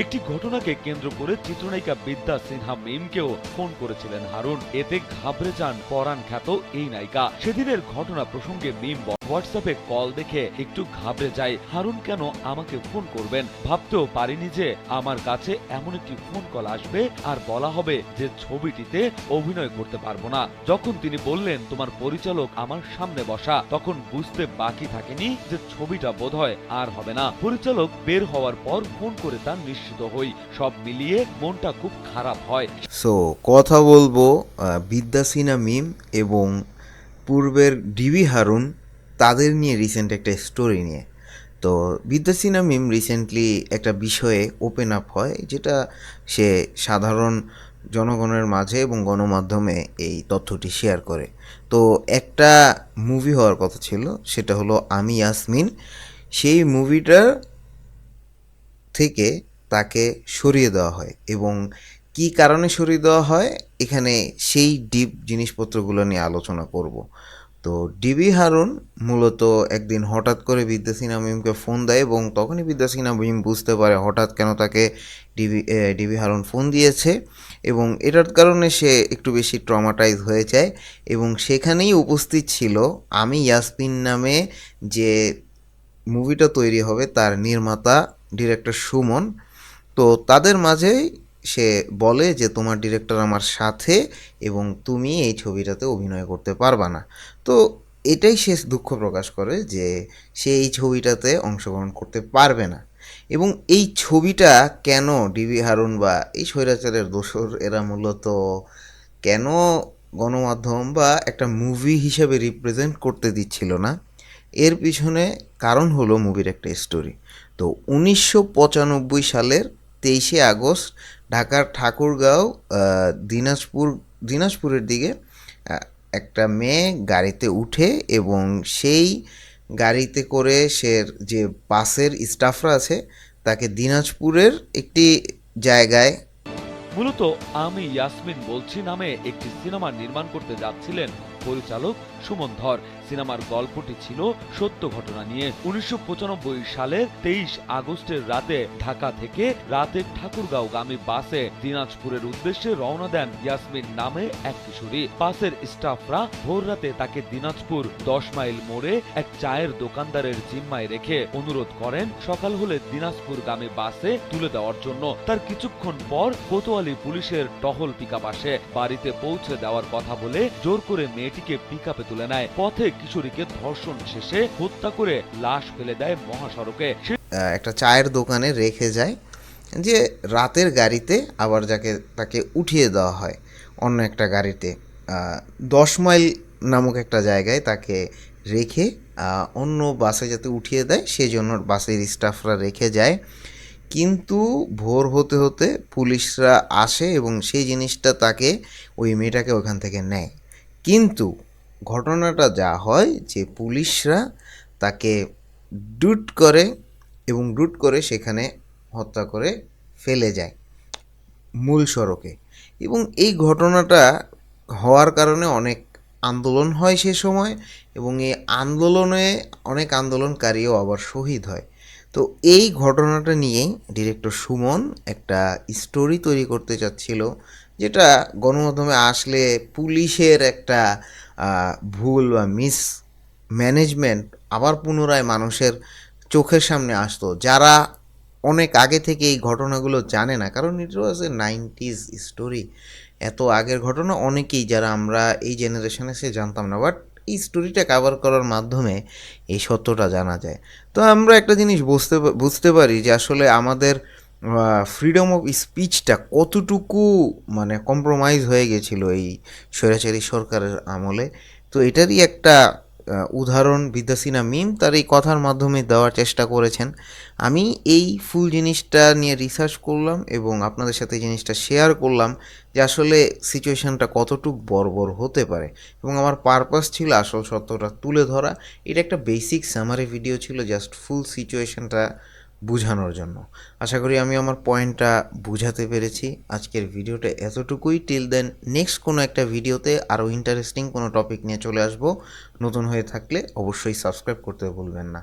একটি ঘটনাকে কেন্দ্র করে চিত্রনায়িকা বিদ্যা সিনহা মিমকেও ফোন করেছিলেন হারুন। এতে ঘাবড়ে যান পরাণ খ্যাত এই নায়িকা। সেদিনের ঘটনা প্রসঙ্গে মিম হোয়াটসঅ্যাপে কল দেখে একটু ঘাবড়ে যাই হারুন, কেন আমাকে ফোন করবেন? ভাবতেও পারিনি যে আমার কাছে এমন একটি ফোন কল আসবে আর বলা হবে যে ছবিটিতে অভিনয় করতে পারব না। যখন তিনি বললেন, তোমার পরিচালক আমার সামনে বসা। তখন বুঝতে বাকি থাকেনি যে ছবিটা বোধহয় আর হবে না। পরিচালক বের হওয়ার পর ফোন করে তা নিশ্চিত হই। সব মিলিয়ে মনটা খুব খারাপ হয়। সো কথা বলব আহ, বিদ্যা সিনহা মিম এবং পূর্বের ডিবি হারুন তাদের নিয়ে রিসেন্ট একটা স্টোরি নিয়ে। তো বিদ্যা সিনহা মিম রিসেন্টলি একটা বিষয়ে ওপেন আপ হয় যেটা সে সাধারণ জনগণের মাঝে এবং গণমাধ্যমে এই তথ্যটি শেয়ার করে। তো একটা মুভি হওয়ার কথা ছিল সেটা হলো আমি ইয়াসমিন। সেই মুভিটার থেকে তাকে সরিয়ে দেওয়া হয় এবং কি কারণে সরিয়ে দেওয়া হয়? এখানে সেই ডিপ জিনিসপত্রগুলো নিয়ে আলোচনা করব। তো ডিবি হারুন মূলত একদিন হঠাৎ করে বিদ্যা সিনহা মিমকে ফোন দেয় এবং তখনই বিদ্যা সিনহা মিম বুঝতে পারে হঠাৎ কেন তাকে ডিবি ডিবি হারুন ফোন দিয়েছে এবং এটার কারণে সে একটু বেশি ট্রমাটাইজ হয়ে যায় এবং সেখানেই উপস্থিত ছিল আমি ইয়াসমিন নামে যে মুভিটা তৈরি হবে তার নির্মাতা ডিরেক্টর সুমন। তো তাদের মাঝেই সে বলে যে, তোমার ডিরেক্টর আমার সাথে এবং তুমি এই ছবিটাতে অভিনয় করতে পারবা না। তো এটাই সে দুঃখ প্রকাশ করে যে, সে এই ছবিটাতে অংশগ্রহণ করতে পারবে না। এবং এই ছবিটা কেন ডিবি হারুন বা এই স্বৈরাচারের দোসর এরা মূলত কেন গণমাধ্যম বা একটা মুভি হিসেবে রিপ্রেজেন্ট করতে দিচ্ছিল না? এর পিছনে কারণ হলো মুভির একটা স্টোরি তো উনিশশো পঁচানব্বই সালের তেইশে আগস্ট ঢাকার ঠাকুরগাঁও দিনাজপুর, দিনাজপুরের দিকে একটা মেয়ে গাড়িতে উঠে এবং সেই গাড়িতে করে সে যে বাসের স্টাফরা আছে, তাকে দিনাজপুরের একটি জায়গায় মূলত আমি ইয়াসমিন বলছি নামে একটি সিনেমা নির্মাণ করতে যাচ্ছিলেন পরিচালক সুমন ধর। সিনেমার গল্পটি ছিল সত্য ঘটনা নিয়ে। উনিশশো পঁচানব্বই সালের তেইশ আগস্টের রাতে ঢাকা থেকে রাতে ঠাকুরগাঁওগামী বাসে দিনাজপুরের উদ্দেশ্যে রওনা দেন ইয়াসমিন নামে এক কিশোরী। বাসের স্টাফরা ভোর রাতে তাকে দিনাজপুর দশ মাইল মোড়ে এক চায়ের দোকানদারের জিম্মায় রেখে অনুরোধ করেন সকাল হলে দিনাজপুরগামী বাসে তুলে দেওয়ার জন্য। তার কিছুক্ষণ পর কোতোয়ালি পুলিশের টহল পিকআপ আসে। বাড়িতে পৌঁছে দেওয়ার কথা বলে জোর করে মেয়েটিকে পিকআপে তুলে নেয়। পথে কিশোরীকে ধর্ষণ শেষে হত্যা করে লাশ ফেলে দেয় মহাসড়কে। একটা চায়ের দোকানে রেখে যায় যে রাতের গাড়িতে আবার যাকে তাকে উঠিয়ে দেওয়া হয় অন্য একটা গাড়িতে। দশ মাইল নামক একটা জায়গায় তাকে রেখে অন্য বাসে যাতে উঠিয়ে দেয়, সেজন্য বাসের স্টাফরা রেখে যায়। কিন্তু ভোর হতে হতে পুলিশরা আসে এবং সেই জিনিসটা তাকে ওই মেয়েটাকে ওখান থেকে নেয়। কিন্তু ঘটনাটা যা হয় যে পুলিশরা তাকে ডুট করে এবং ডুট করে সেখানে হত্যা করে ফেলে যায় মূল সড়কে। এবং এই ঘটনাটা হওয়ার কারণে অনেক আন্দোলন হয় সে সময় এবং এই আন্দোলনে অনেক আন্দোলনকারীও আবার শহীদ হয়। তো এই ঘটনাটা নিয়েই ডিরেক্টর সুমন একটা স্টোরি তৈরি করতে চাচ্ছিল, যেটা গণমাধ্যমে আসলে পুলিশের একটা ভুল বা মিস ম্যানেজমেন্ট আবার পুনরায় মানুষের চোখের সামনে আসতো। যারা অনেক আগে থেকে এই ঘটনাগুলো জানে না। কারণ ইট ওয়াজ এ নাইনটিজ স্টোরি এত আগের ঘটনা অনেকেই যারা আমরা এই জেনারেশনে সে জানতাম না। বাট এই স্টোরিটা কাভার করার মাধ্যমে এই সত্যটা জানা যায়। তো আমরা একটা জিনিস বুঝতে বুঝতে পারি যে আসলে আমাদের ফ্রিডম অফ স্পিচটা কতটুকু মানে কম্প্রোমাইজ হয়ে গেছিল এই স্বৈরাচারী সরকারের আমলে। তো এটারই একটা উদাহরণ বিদ্যাসিনা মিম তার এই কথার মাধ্যমে দেওয়ার চেষ্টা করেছেন। আমি এই ফুল জিনিসটা নিয়ে রিসার্চ করলাম এবং আপনাদের সাথে জিনিসটা শেয়ার করলাম যে আসলে সিচুয়েশানটা কতটুক বর্বর হতে পারে এবং আমার পারপাস ছিল আসল সত্যটা তুলে ধরা। এটা একটা বেসিক সামারি ভিডিও ছিল জাস্ট ফুল সিচুয়েশনটা বোঝানোর জন্য। আশা করি আমি আমার পয়েন্টটা বুঝাতে পেরেছি। আজকের ভিডিওটা এতটুকুই। টিল দেন নেক্সট কোনো একটা ভিডিওতে আরও ইন্টারেস্টিং কোনো টপিক নিয়ে চলে আসব। নতুন হয়ে থাকলে অবশ্যই সাবস্ক্রাইব করতে ভুলবেন না।